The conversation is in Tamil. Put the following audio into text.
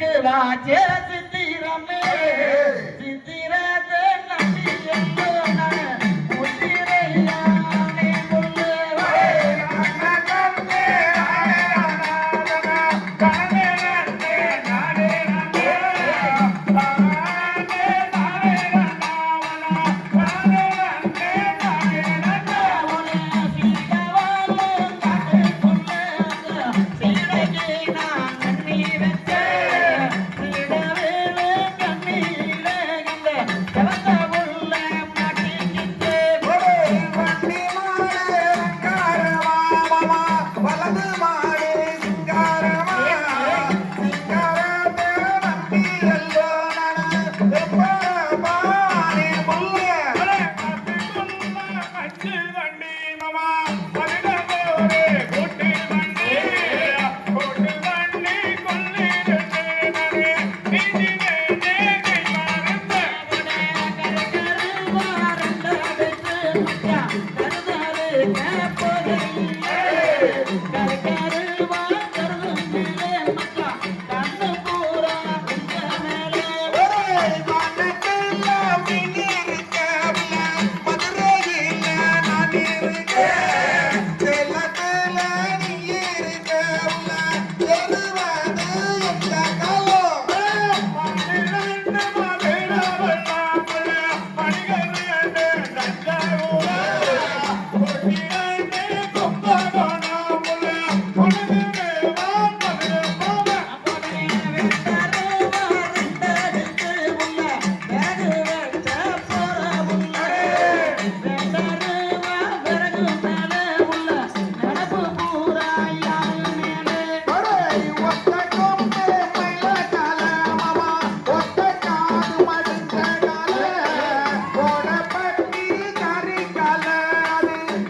எனக்கு வாச்சே சித்திரமே சித்திரத்தை நம்பி எங்கோ நான் முத்திரையானே கொள்ளுவா கருதல்